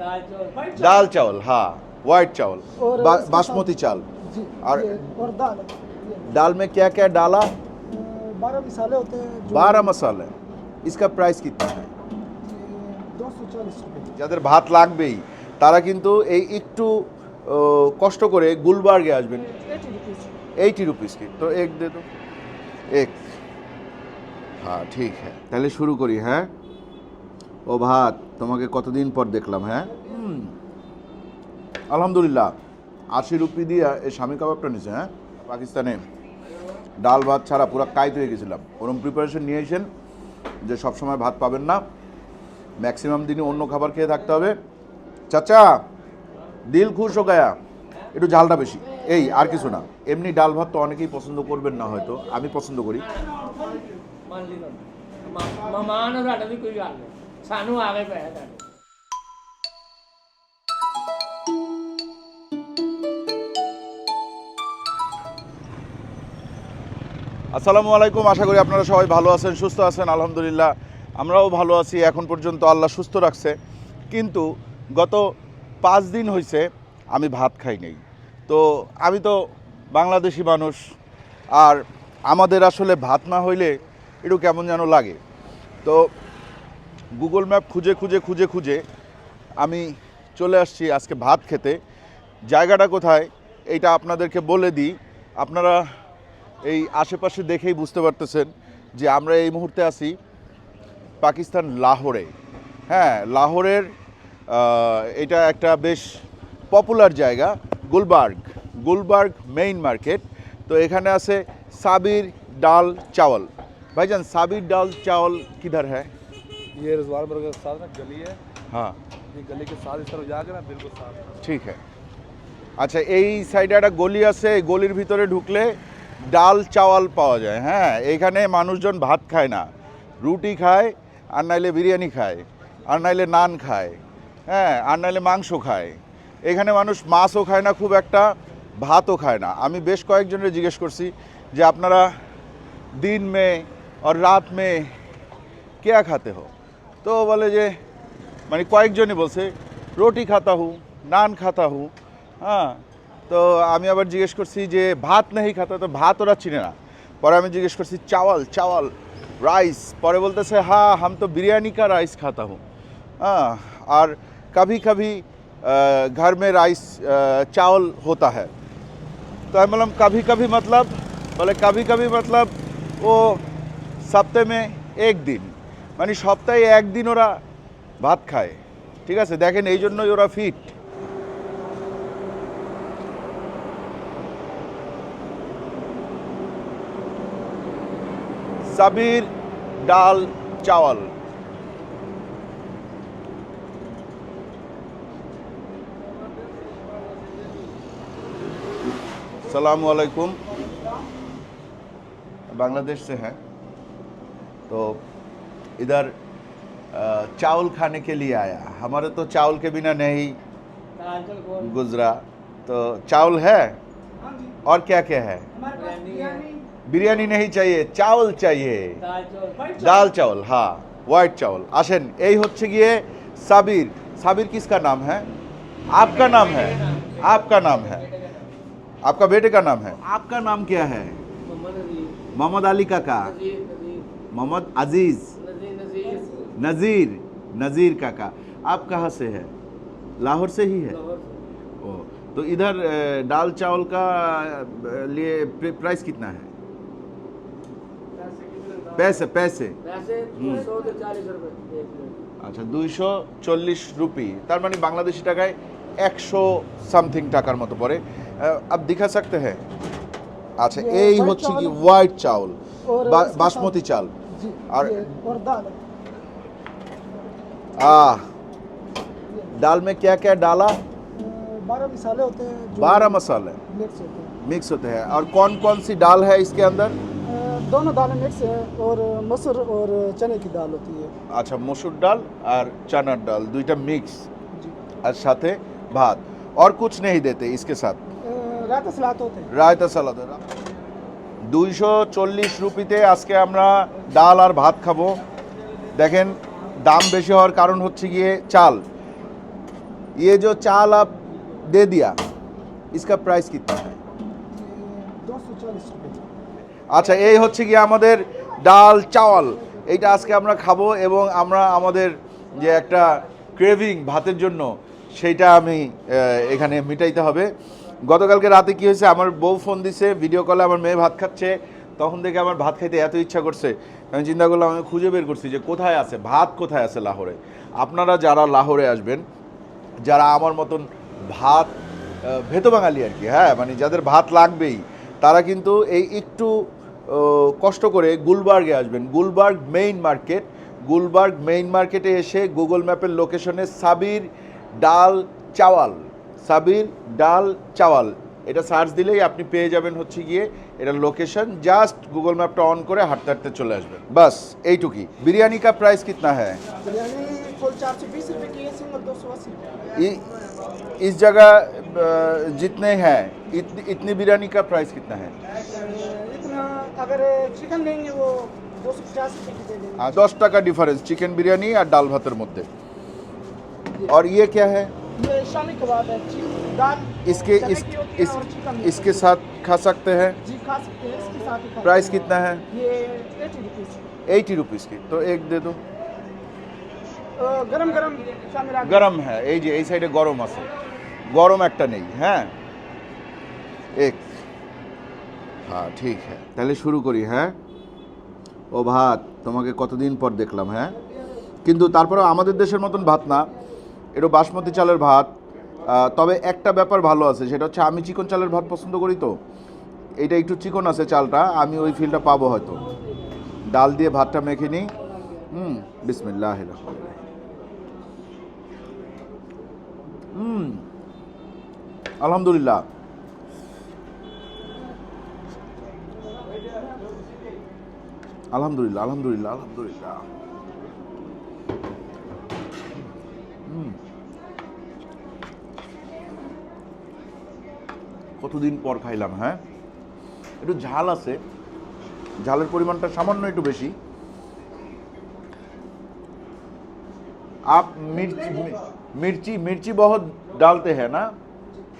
दाल चावल व्हाइट दाल चावल हाँ वाइट चावल और बा, इसके बासमती चावल जी और- ये और दाल दाल में क्या क्या डाला बारह मसाले होते हैं जो बारह मसाले इसका प्राइस कितना है दो सौ चालीस रुपये যাদের ভাত লাগবেই তারা কিন্তু এই একটু আহ, কষ্ট করে গুলবার্গে আসবেন एटी रुपीज़ এইটি রুপিস কি তো এক দে দো এক হ্যাঁ ঠিক হ্যাঁ তাহলে শুরু করি হ্যাঁ ও ভাত তোমাকে কতদিন পর দেখলাম হ্যাঁ আলহামদুলিল্লাহ আশি রুপি দিয়ে এই স্বামী কাবাবটা নিছে হ্যাঁ পাকিস্তানে ডাল ভাত ছাড়া পুরো কাইত হয়ে গেছিলাম ওরম প্রিপারেশন নিয়েছেন যে সবসময় ভাত পাবেন না ম্যাক্সিমাম দিনই অন্য খাবার খেয়ে থাকতে হবে চাচা দিল খুশ হো গায়া একটু ঝালটা বেশি এই আর কিছু না এমনি ডাল ভাত তো অনেকেই পছন্দ করবেন না হয়তো আমি পছন্দ করি ਸਾਨੂੰ ਆਗੇ ਪਿਆ আসসালামু আলাইকুম, আশা করি আপনারা সবাই ভালো আছেন, সুস্থ আছেন, আলহামদুলিল্লাহ। আমরাও ভালো আছি, এখন পর্যন্ত আল্লাহ সুস্থ রাখছে। কিন্তু গত পাঁচ দিন হয়েছে আমি ভাত খাই নেই। তো আমি তো বাংলাদেশি মানুষ, আর আমাদের আসলে ভাত না হইলে একটু কেমন যেন লাগে। তো গুগল ম্যাপ খুঁজে খুঁজে খুঁজে খুঁজে আমি চলে আসছি আজকে ভাত খেতে। জায়গাটা কোথায়? এইটা আপনাদেরকে বলে দিই। আপনারা এই আশেপাশে দেখেই বুঝতে পারতেছেন যে আমরা এই মুহূর্তে আছি পাকিস্তান লাহোরে। হ্যাঁ লাহোরের এটা একটা বেশ পপুলার জায়গা, গুলবার্গ। গুলবার্গ মেইন মার্কেট তো এখানে আছে সাবির ডাল চাওয়াল। ভাইজান, সাবির ডাল চাওয়াল কিধার হ্যাঁ? ये रजवार बर्गर के साथ ना गली है হ্যাঁ ये गली के साथ इस तरफ जाकर ना बिल्कुल साथ ঠিক হ্যাঁ আচ্ছা এই সাইডে একটা গলি আছে এই গলির ভিতরে ঢুকলে ডাল চাওয়াল পাওয়া যায় হ্যাঁ এখানে মানুষজন ভাত খায় না রুটি খায় আর নাইলে বিরিয়ানি খায় আর নাইলে নান খায় হ্যাঁ আর নাইলে মাংস খায় এখানে মানুষ মাছও খায় না খুব একটা ভাতও খায় না আমি বেশ কয়েকজনের জিজ্ঞেস করছি যে আপনারা দিন মে আর রাত মে क्या खाते हो তো বলে যে মানে কয়েকজনই বলছে রুটি খাতা হু নান খাতা হু হ্যাঁ তো আমি আবার জিজ্ঞেস করছি যে ভাত নেই খাতা তো ভাত ওরা চিনে না পরে আমি জিজ্ঞেস করছি চাওয়াল চাওয়াল রাইস পরে বলতেছে হ্যাঁ হাম তো বিরিয়ানি কা রাইস खाता हूँ हाँ और कभी कभी अ, घर में राइस अ, चावल होता है तो আমি বললাম कभी कभी मतलब বলে कभी कभी मतलब ও সপ্তাহে মে একদিন মানে সপ্তাহে একদিন ওরা ভাত খায়। ঠিক আছে? দেখেন, এই জন্যই ওরা ফিট সাবির ডাল চাওয়াল। সালামু আলাইকুম। বাংলাদেশ সে হ্যাঁ? তো इधर चावल खाने के लिए आया। हमारे तो चावल के बिना नहीं गुजरा। तो चावल है? और क्या क्या है? बिरयानी नहीं चाहिए, चावल चाहिए। दाल चावल हाँ व्हाइट चावल। আসেন यही हो গিয়ে साबिर। किसका नाम है? आपका नाम है। आपका नाम है। आपका बेटे का नाम है। आपका नाम क्या है? मोहम्मद अली। का मोहम्मद अज़ीज़। नजीर नजीर नज़ीर नज़ीर काका आप कहाँ से है लाहौर से ही है लाहौर से। ओ तो इधर अ, दाल चावल का अ, लिए प्र- प्राइस कितना है पैसे पैसे वैसे सौ से चालीस रुपए एक प्लेट আচ্ছা দুইশো চল্লিশ রুপি তার মানে বাংলাদেশি টাকায় একশো সামথিং টাকার মতো পড়ে আহ, আপ দিখা सकते हैं আচ্ছা ये এই white হচ্ছে কি चावल- হোয়াইট চাউল और বা- इसके বাসমতি চাল जी और- ये और दाल आ दाल में क्या क्या डाला बारह मसाले होते हैं जो बारह मसाले मिक्स होते हैं मिक्स होते हैं और कौन कौन सी दाल है इसके अंदर अ, दोनों दालें मिक्स है और मसूर और चने की दाल होती है আচ্ছা মসুর ডাল আর চানার ডাল দুইটা মিক্স जी আর সাথে ভাত और कुछ नहीं देते इसके साथ अ, रायता सलाद होते हैं রায়তা সালাদ দুইশো চল্লিশ রুপিতে আজকে আমরা ডাল আর ভাত খাবো দেখেন দাম বেশি হওয়ার কারণ হচ্ছে গিয়ে চাল ये जो चाल आप दे दिया इसका प्राइस कितना है दो सौ चालीस रुपये আচ্ছা এই হচ্ছে কি আমাদের ডাল চাওয়াল এইটা আজকে আমরা খাবো এবং আমরা আমাদের যে একটা ক্রেভিং ভাতের জন্য সেইটা আমি আহ, এখানে মিটাইতে হবে গতকালকে রাতে কি হয়েছে আমার বউ ফোন দিছে ভিডিও কলে আমার মেয়ে ভাত খাচ্ছে তখন থেকে আমার ভাত খাইতে এত ইচ্ছা করছে, আমি চিন্তা করলাম, আমি খুঁজে বের করছি যে কোথায় আছে, ভাত কোথায় আছে লাহোরে। আপনারা যারা লাহোরে আসবেন, যারা আমার মতন ভাত ভেতো বাঙালি আর কি হ্যাঁ মানে যাদের ভাত লাগবেই, তারা কিন্তু এই একটু কষ্ট করে গুলবার্গে আসবেন। Gulberg main market, Gulberg main মার্কেটে এসে গুগল ম্যাপের লোকেশনে সাবির ডাল চাওয়াল, সাবির ডাল চাওয়াল। এটা সার্চ দিলেই আপনি পেয়ে যাবেন হচ্ছে গিয়ে এটা লোকেশন জাস্ট গুগল ম্যাপটা অন করে হাঁটতে হাঁটতে চলে আসবেন বাস এইটুকুই বিরিয়ানি কা প্রাইস কিতনা হ্যাঁ बिरयानी फुल चार सौ बीस रुपये की है सिंगल दो सौ अस्सी इ- इस जगह अ, जितने हैं इतनी इतनी बिरयानी का प्राइस कितना है इतना अगर चिकन लेंगे वो दो सौ पचास रुपये की दे देंगे दस টাকা ডিফারেন্স চিকেন বিরিয়ানি আর ডাল ভাতের মধ্যে और ये क्या है ये शामी कबाब है चिकन दाल इसके चने इस, की होती है इस और चिकन इसके साथ खा सकते हैं जी खा सकते हैं इसके साथ ही खा प्राइस सकते हैं। कितना है ये एटी रुपीज़ एटी रुपीज़ की तो एक दे दो गरम गरम शामिल आ গরম হ্যাঁ এই যে এই সাইডে গরম আছে গরম একটা নেই হ্যাঁ এক হ্যাঁ ঠিক হ্যাঁ তাহলে শুরু করি হ্যাঁ ও ভাত তোমাকে কতদিন পর দেখলাম হ্যাঁ কিন্তু তারপরেও আমাদের দেশের মতন ভাত না এটা বাসমতি চালের ভাত আহ, তবে একটা ব্যাপার ভালো আছে, সেটা হচ্ছে আমি চিকন চালের ভাত পছন্দ করি তো। এটা একটু চিকন আছে চালটা, আমি ওই ফিলটা পাবো হয়তো। ডাল দিয়ে ভাতটা মেখে নিই। হুম বিসমিল্লাহ হুম, আলহামদুলিল্লাহ। আলহামদুলিল্লাহ আলহামদুলিল্লাহ আলহামদুলিল্লাহ। কতদিন পর খাইলাম হ্যাঁ একটু ঝাল আছে ঝালের পরিমাণটা সামান্য একটু বেশি आप मिर्ची मिर्ची मिर्ची बहुत डालते हैं ना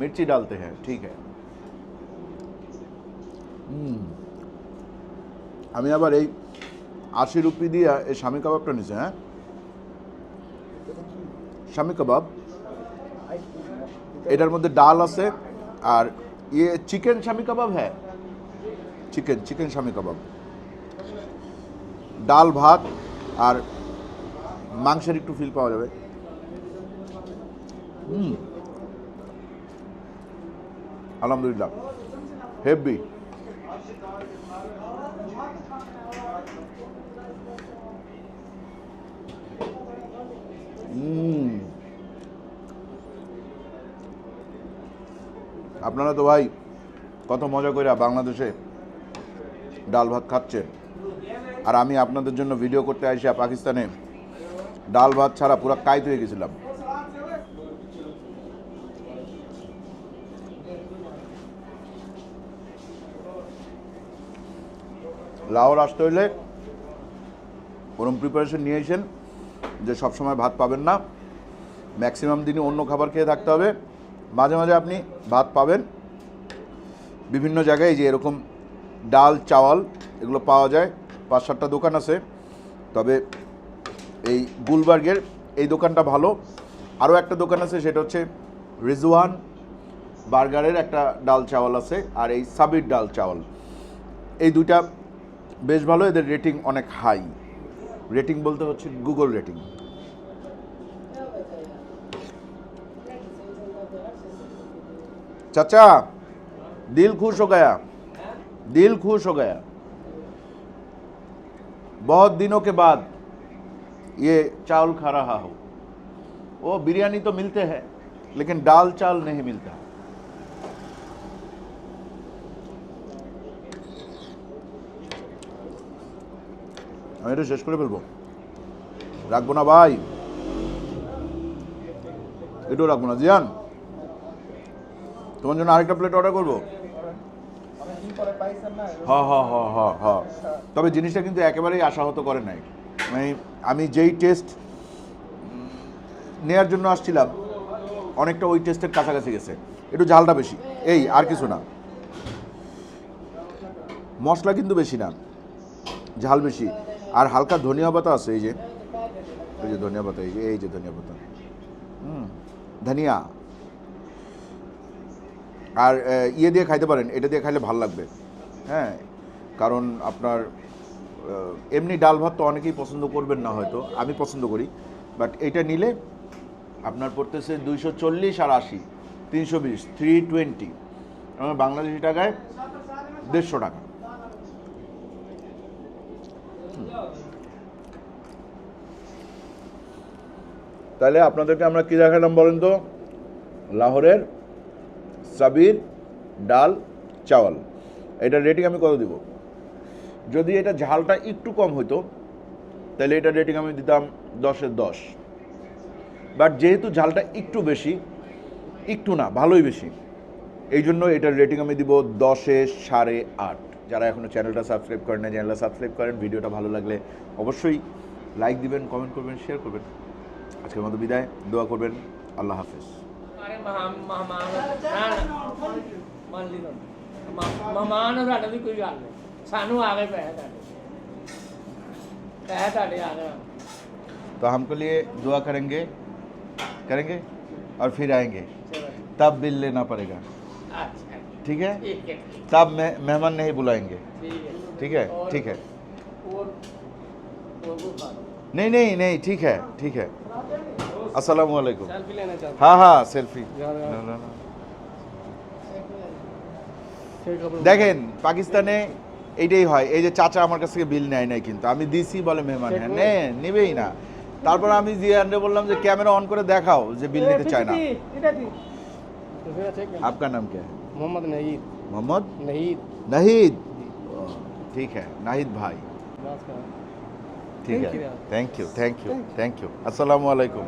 मिर्ची डालते हैं ठीक है হুম। আমি আবার এই আশি রুপি দিয়ে এই স্বামী কাবাবটা নিছি হ্যাঁ স্বামী কাবাব এটার মধ্যে ডাল আছে আর ইয়ে চিকেন স্বামী কাবাব হ্যাঁ চিকেন চিকেন স্বামী কাবাব ডাল ভাত আর মাংসের একটু ফিল পাওয়া যাবে হুম আলহামদুলিল্লাহ হেভি হুম আপনারা তো ভাই কত মজা করে বাংলাদেশে ডাল ভাত খাচ্ছেন আর আমি আপনাদের জন্য ভিডিও করতে আইসা পাকিস্তানে ডাল ভাত ছাড়া পুরো কাইত হয়ে গেছিলাম। লাহোর আসতে হইলে ওরম প্রিপারেশন নিয়েছেন যে সবসময় ভাত পাবেন না। ম্যাক্সিমাম দিনই অন্য খাবার খেয়ে থাকতে হবে। মাঝে মাঝে আপনি ভাত পাবেন। বিভিন্ন জায়গায় যে এরকম ডাল, চাওয়াল এগুলো পাওয়া যায়। পাঁচ, সাতটা দোকান আছে। তবে এই গুলবার্গের এই দোকানটা ভালো। আরও একটা দোকান আছে, সেটা হচ্ছে রিজওয়ান বার্গারের একটা ডাল চাওয়াল আছে আর এই সাবির ডাল চাওয়াল। এই দুইটা বেশ ভালো, এদের রেটিং অনেক হাই। রেটিং বলতে হচ্ছে গুগল রেটিং। चाचा दिल खुश हो गया दिल खुश हो गया बहुत दिनों के बाद ये चावल खा रहा हो वो बिरयानी तो मिलते हैं लेकिन दाल चावल नहीं मिलता আমি এটা শেষ করে ফেলবো রাখবো না ভাই এটাও রাখবো না জিয়ান তোমার জন্য আরেকটা প্লেট অর্ডার করব? হ্যাঁ হ্যাঁ হ্যাঁ হ্যাঁ হ্যাঁ। তবে জিনিসটা কিন্তু একেবারেই আশাহত করে নাই। মানে আমি যেই টেস্ট নেয়ার জন্য আসছিলাম, অনেকটা ওই টেস্টের কাছাকাছি গেছে। একটু ঝালটা বেশি। এই, আর কিছু না। মশলা কিন্তু বেশি না। ঝাল বেশি। আর হালকা ধনিয়া পাতা আছে, এই যে। এই যে ধনিয়া পাতা, এই যে এই যে ধনিয়া পাতা। হুম, ধনিয়া। আর ইয়ে দিয়ে খাইতে পারেন, এটা দিয়ে খাইলে ভালো লাগবে। হ্যাঁ কারণ আপনার এমনি ডাল ভাত তো অনেকেই পছন্দ করবেন না হয়তো, আমি পছন্দ করি, বাট এটা নিলে আপনার পড়তেছে দুইশো চল্লিশ আর আশি, তিনশো বিশ থ্রি টোয়েন্টি আমার বাংলাদেশি টাকায় দেড়শো টাকা। তাহলে আপনাদেরকে আমরা কী দেখালাম বলেন তো? লাহোরের সাবির, ডাল, চাওয়াল। এটার রেটিং আমি কত দিব? যদি এটা ঝালটা একটু কম হতো তাহলে এটার রেটিং আমি দিতাম দশের দশ। বাট যেহেতু ঝালটা একটু বেশি, একটু না, ভালোই বেশি, এই জন্য এটার রেটিং আমি দিব দশে সাড়ে আট। যারা এখনও চ্যানেলটা সাবস্ক্রাইব করেন না চ্যানেলটা সাবস্ক্রাইব করেন, ভিডিওটা ভালো লাগলে অবশ্যই লাইক দিবেন কমেন্ট করবেন শেয়ার করবেন। আজকের মতো বিদায়, দোয়া করবেন, আল্লাহ হাফেজ। ਸਾਰੇ ਮਹਾਂ ਮਹਿਮਾਨ ਨਾ ਨਾ ਮੰਨ ਲਈ ਨਾ ਮਹਿ- ਮਹਿਮਾਨ ਸਾਡਾ ਵੀ ਕੋਈ ਗੱਲ ਨਹੀਂ ਸਾਨੂੰ ਆ ਗਏ ਪੈਸੇ ਤੁਹਾਡੇ ਪੈਸੇ ਤੁਹਾਡੇ ਆ ਗਏ तो हमको लिए दुआ करेंगे करेंगे और फिर आएंगे ਚਲੋ तब बिल लेना पड़ेगा ਅੱਛਾ ठीक है ਠੀਕ ਹੈ तब मैं मेहमान नहीं बुलाएंगे ਠੀਕ ਹੈ ठीक है और- ठीक है और और वो खा लो नहीं नहीं नहीं ठीक है ठीक है আসসালামু আলাইকুম। হ্যাঁ হ্যাঁ সেলফি দেখেন পাকিস্তানে এইটাই হয় এই যে চাচা আমার কাছ থেকে বিল নেয় নাই কিন্তু। আমি দিছি বলে মেহমান হ্যাঁ নেবেই না। তারপর আমি জিয়ানরে বললাম যে ক্যামেরা অন করে দেখাও যে বিল নিতে চায় না। আপনার নাম কে? মোহাম্মদ নাহিদ। মোহাম্মদ? নাহিদ। নাহিদ? ঠিক হ্যাঁ নাহিদ ভাই। ঠিক আছে। Thank you thank you thank you আসসালামু আলাইকুম।